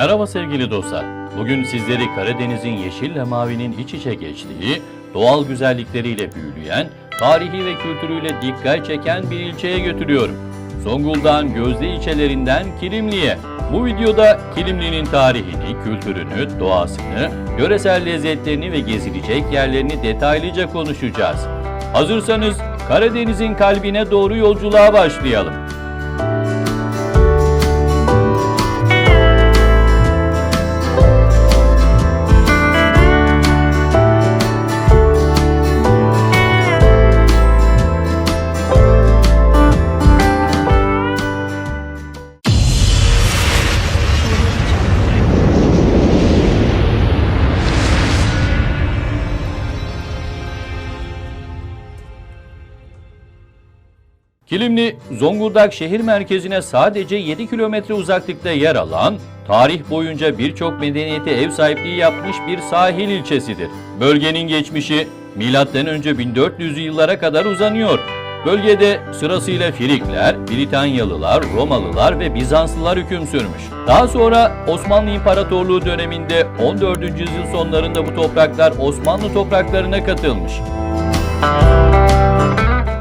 Merhaba sevgili dostlar. Bugün sizleri Karadeniz'in yeşille mavinin iç içe geçtiği, doğal güzellikleriyle büyüleyen, tarihi ve kültürüyle dikkat çeken bir ilçeye götürüyorum. Zonguldak'ın gözde ilçelerinden Kilimli'ye. Bu videoda Kilimli'nin tarihini, kültürünü, doğasını, yöresel lezzetlerini ve gezilecek yerlerini detaylıca konuşacağız. Hazırsanız Karadeniz'in kalbine doğru yolculuğa başlayalım. Kilimli, Zonguldak şehir merkezine sadece 7 kilometre uzaklıkta yer alan, tarih boyunca birçok medeniyete ev sahipliği yapmış bir sahil ilçesidir. Bölgenin geçmişi M.Ö. 1400'lü yıllara kadar uzanıyor. Bölgede sırasıyla Frikler, Britanyalılar, Romalılar ve Bizanslılar hüküm sürmüş. Daha sonra Osmanlı İmparatorluğu döneminde 14. yüzyıl sonlarında bu topraklar Osmanlı topraklarına katılmış.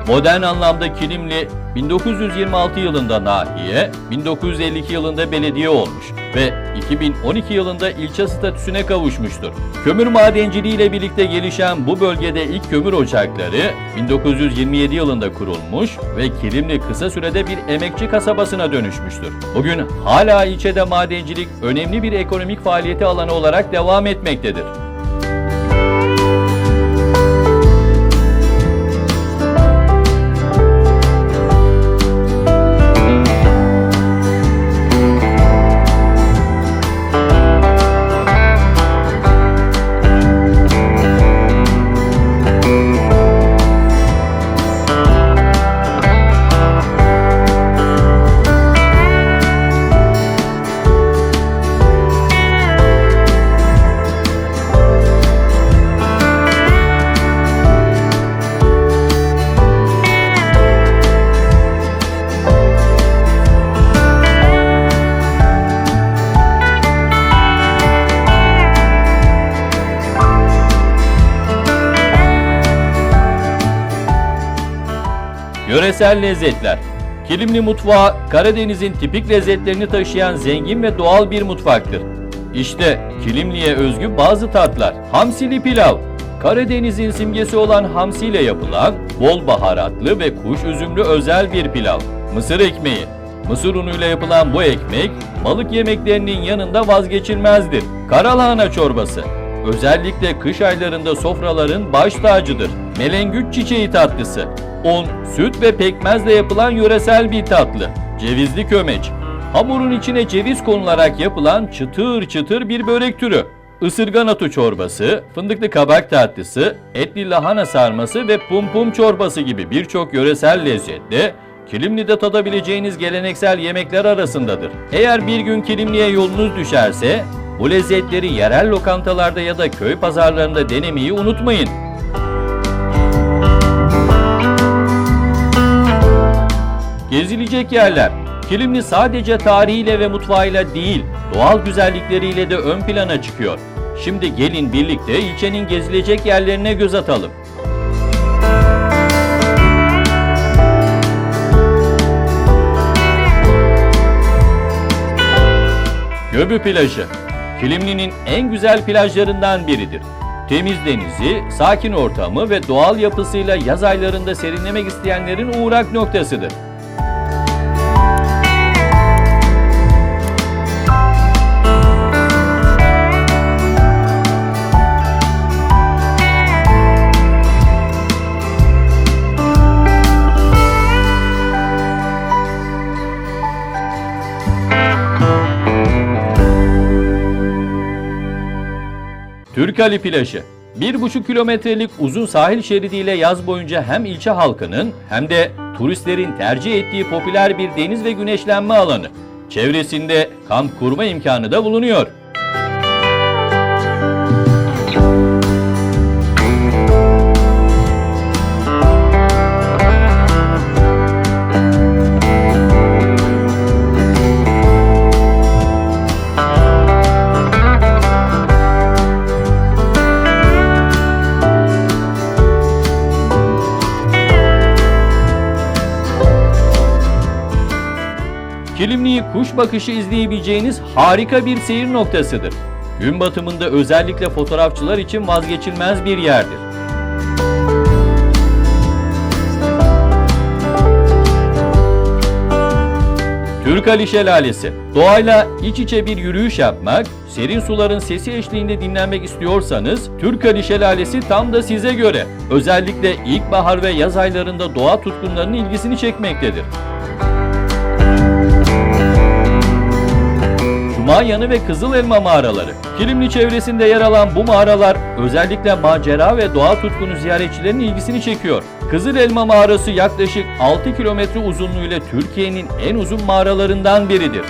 Modern anlamda Kilimli 1926 yılında nahiye, 1952 yılında belediye olmuş ve 2012 yılında ilçe statüsüne kavuşmuştur. Kömür madenciliği ile birlikte gelişen bu bölgede ilk kömür ocakları 1927 yılında kurulmuş ve Kilimli kısa sürede bir emekçi kasabasına dönüşmüştür. Bugün hala ilçede madencilik önemli bir ekonomik faaliyeti alanı olarak devam etmektedir. Yöresel lezzetler. Kilimli mutfağı Karadeniz'in tipik lezzetlerini taşıyan zengin ve doğal bir mutfaktır. İşte Kilimli'ye özgü bazı tatlar. Hamsili pilav. Karadeniz'in simgesi olan hamsi ile yapılan bol baharatlı ve kuş üzümlü özel bir pilav. Mısır ekmeği. Mısır unuyla yapılan bu ekmek balık yemeklerinin yanında vazgeçilmezdir. Karalahana çorbası. Özellikle kış aylarında sofraların baş tacıdır. Melengüç çiçeği tatlısı. Un, süt ve pekmezle yapılan yöresel bir tatlı. Cevizli kömeç. Hamurun içine ceviz konularak yapılan çıtır çıtır bir börek türü. Isırgan otu çorbası, fındıklı kabak tatlısı, etli lahana sarması ve pum pum çorbası gibi birçok yöresel lezzetle Kilimli'de tadabileceğiniz geleneksel yemekler arasındadır. Eğer bir gün Kilimli'ye yolunuz düşerse bu lezzetleri yerel lokantalarda ya da köy pazarlarında denemeyi unutmayın. Gezilecek yerler. Kilimli sadece tarihiyle ve mutfağıyla değil, doğal güzellikleriyle de ön plana çıkıyor. Şimdi gelin birlikte ilçenin gezilecek yerlerine göz atalım. Göbü plajı. Kilimli'nin en güzel plajlarından biridir. Temiz denizi, sakin ortamı ve doğal yapısıyla yaz aylarında serinlemek isteyenlerin uğrak noktasıdır. Türkali plajı. 1,5 kilometrelik uzun sahil şeridiyle yaz boyunca hem ilçe halkının hem de turistlerin tercih ettiği popüler bir deniz ve güneşlenme alanı. Çevresinde kamp kurma imkanı da bulunuyor. Kilimliği kuş bakışı izleyebileceğiniz harika bir seyir noktasıdır. Gün batımında özellikle fotoğrafçılar için vazgeçilmez bir yerdir. Türkali Şelalesi. Doğayla iç içe bir yürüyüş yapmak, serin suların sesi eşliğinde dinlenmek istiyorsanız Türkali Şelalesi tam da size göre. Özellikle ilkbahar ve yaz aylarında doğa tutkunlarının ilgisini çekmektedir. Kumanyanı ve Kızıl Elma mağaraları. Kilimli çevresinde yer alan bu mağaralar özellikle macera ve doğa tutkunu ziyaretçilerin ilgisini çekiyor. Kızıl Elma mağarası yaklaşık 6 kilometre uzunluğuyla Türkiye'nin en uzun mağaralarından biridir.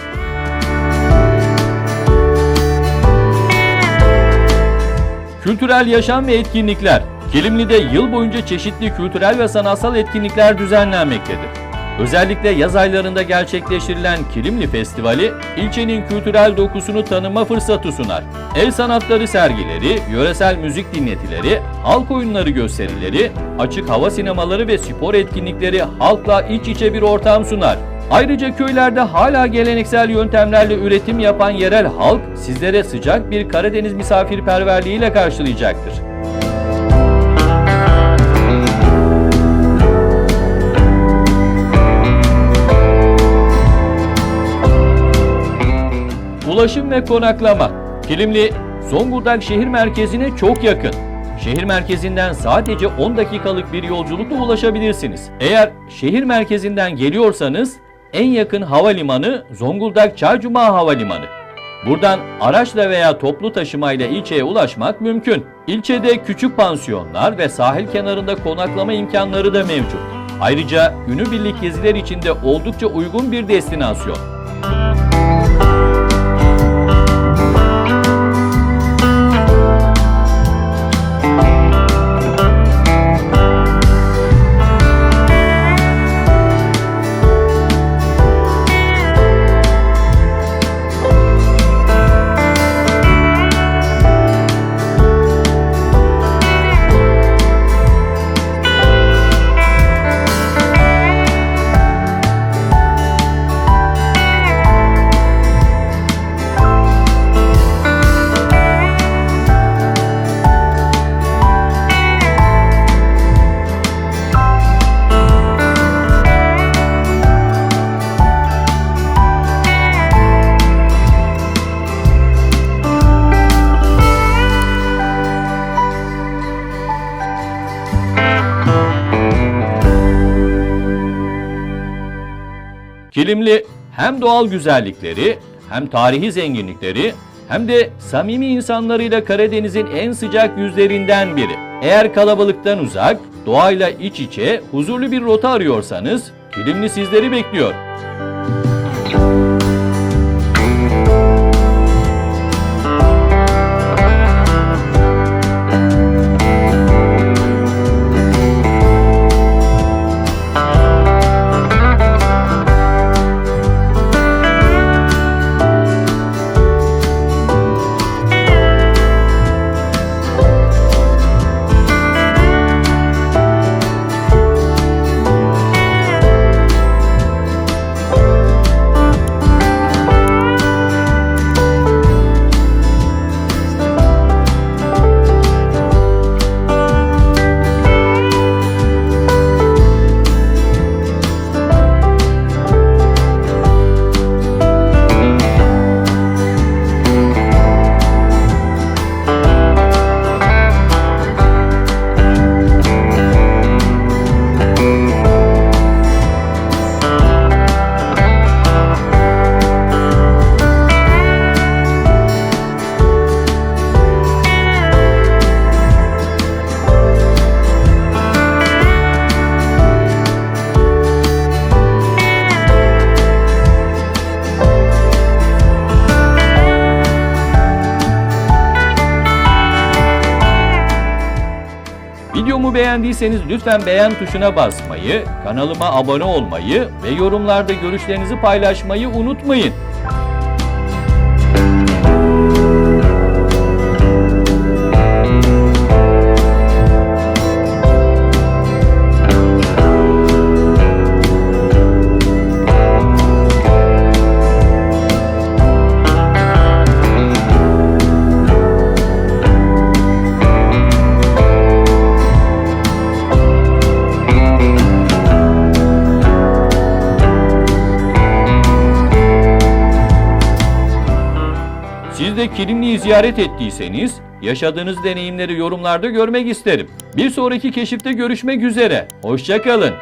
Kültürel yaşam ve etkinlikler. Kilimli'de yıl boyunca çeşitli kültürel ve sanatsal etkinlikler düzenlenmektedir. Özellikle yaz aylarında gerçekleştirilen Kilimli Festivali, ilçenin kültürel dokusunu tanıma fırsatı sunar. El sanatları sergileri, yöresel müzik dinletileri, halk oyunları gösterileri, açık hava sinemaları ve spor etkinlikleri halkla iç içe bir ortam sunar. Ayrıca köylerde hala geleneksel yöntemlerle üretim yapan yerel halk sizlere sıcak bir Karadeniz misafirperverliğiyle karşılayacaktır. Ulaşım ve konaklama. Kilimli, Zonguldak şehir merkezine çok yakın. Şehir merkezinden sadece 10 dakikalık bir yolculukla ulaşabilirsiniz. Eğer şehir merkezinden geliyorsanız en yakın havalimanı Zonguldak Çaycuma Havalimanı. Buradan araçla veya toplu taşımayla ilçeye ulaşmak mümkün. İlçede küçük pansiyonlar ve sahil kenarında konaklama imkanları da mevcut. Ayrıca günübirlik geziler için de oldukça uygun bir destinasyon. Kilimli hem doğal güzellikleri, hem tarihi zenginlikleri, hem de samimi insanlarıyla Karadeniz'in en sıcak yüzlerinden biri. Eğer kalabalıktan uzak, doğayla iç içe, huzurlu bir rota arıyorsanız, Kilimli sizleri bekliyor. Videomu beğendiyseniz lütfen beğen tuşuna basmayı, kanalıma abone olmayı ve yorumlarda görüşlerinizi paylaşmayı unutmayın. De Kilimli'yi ziyaret ettiyseniz yaşadığınız deneyimleri yorumlarda görmek isterim. Bir sonraki keşifte görüşmek üzere. Hoşçakalın.